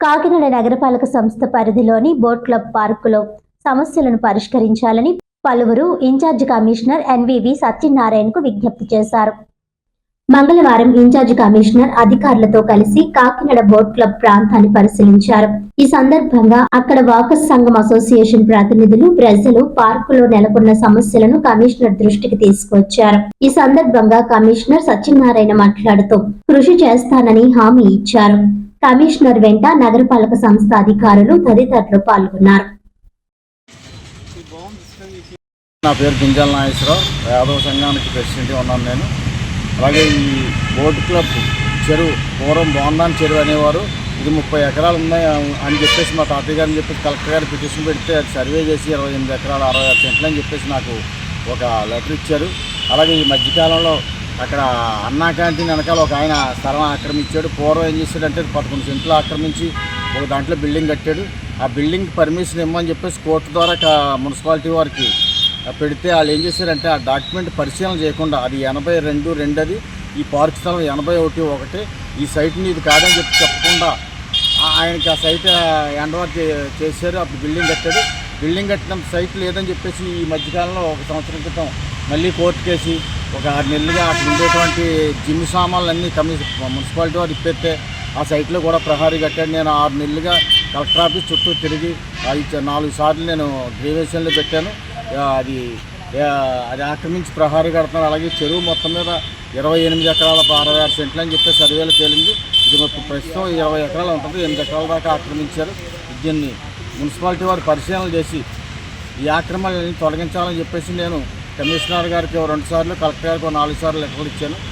కాకినాడ నగరపాలక సంస్థ పరిధిలోని బోట్ క్లబ్ పార్కులో సమస్యలను పరిష్కరించాలని పలువురు ఇన్ఛార్జ్ కమిషనర్ ఎన్వివి సత్యనారాయణకు విజ్ఞప్తి చేశారు. మంగళవారం ఇన్ఛార్జ్ కమిషనర్ అధికారులతో కలిసి కాకినాడ బోట్ క్లబ్ ప్రాంతాన్ని పరిశీలించారు. ఈ సందర్భంగా అక్కడ వాకర్స్ సంఘం అసోసియేషన్ ప్రతినిధులు ప్రజలు పార్కులో నెలకొన్న సమస్యలను కమిషనర్ దృష్టికి తీసుకొచ్చారు. ఈ సందర్భంగా కమిషనర్ సత్యనారాయణ మాట్లాడుతూ కృషి చేస్తానని హామీ ఇచ్చారు. కమిషనర్ వెంట నగరపాలక సంస్థ అధికారులు తదితరులు పాల్గొన్నారు. నా పేరు గింజాల నాగేశ్వరరావు. యాదవ సంఘానికి ప్రెసిడెంట్ ఉన్నాను నేను. అలాగే ఈ బోట్ క్లబ్ చెరువు పూర్వం బాగుందని చెరువు అనేవారు ఇది ముప్పై ఎకరాలు ఉన్నాయి అని చెప్పేసి మా తాతయ్య గారిని చెప్పి కలెక్టర్ గారు పిటిషన్ పెడితే అది సర్వే చేసి ఇరవై ఎనిమిది ఎకరాలు అరవై ఆరు సెంట్లు అని చెప్పేసి నాకు ఒక లెటర్ ఇచ్చారు. అలాగే ఈ మధ్యకాలంలో అక్కడ అన్నా క్యాంటీన్ వెనకాల ఒక ఆయన స్థలం ఆక్రమించాడు. పూర్వం ఏం చేశాడంటే పదకొండు సెంట్లు ఆక్రమించి ఒక దాంట్లో బిల్డింగ్ కట్టాడు. ఆ బిల్డింగ్ పర్మిషన్ ఇమ్మని చెప్పేసి కోర్టు ద్వారా మున్సిపాలిటీ వారికి పెడితే వాళ్ళు ఏం చేశారంటే ఆ డాక్యుమెంట్ పరిశీలన చేయకుండా అది ఎనభై రెండు రెండది ఈ పార్క్ స్థలం ఎనభై ఒకటి ఒకటి ఈ సైట్ని ఇది కాదని చెప్పి చెప్పకుండా ఆయనకి ఆ సైట్ ఎండవర్ చేశారు. అప్పుడు బిల్డింగ్ కట్టాడు. బిల్డింగ్ కట్టిన సైట్ లేదని చెప్పేసి ఈ మధ్యకాలంలో ఒక సంవత్సరం క్రితం మళ్ళీ కోర్టు కేసి ఒక ఆరు నెలలుగా అక్కడ ఉండేటువంటి జిమ్ సామాన్లు అన్నీ కమిషన్ మున్సిపాలిటీ వారు ఇప్పెత్తే ఆ సైట్లో కూడా ప్రహారీ కట్టాడు. నేను ఆరు నెలలుగా కలెక్టర్ ఆఫీస్ చుట్టూ తిరిగి నాలుగు సార్లు నేను గ్రీవేషన్లు పెట్టాను. అది అది ఆక్రమించి ప్రహారీ కడుతున్నారు. అలాగే చెరువు మొత్తం మీద ఇరవై ఎనిమిది ఎకరాల అరవై ఆరు సెంట్లు అని చెప్పి సర్వేలు తేలింది. ఇది మొత్తం ప్రస్తుతం ఇరవై ఎకరాలు ఉంటుంది. ఎనిమిది ఎకరాల దాకా ఆక్రమించారు. దీన్ని మున్సిపాలిటీ వారు పరిశీలన చేసి ఈ ఆక్రమణని తొలగించాలని చెప్పేసి నేను కమిషనర్ గారికి ఓ రెండు సార్లు కలెక్టర్ గారికి నాలుగు సార్లు లెటర్లు ఇచ్చాను.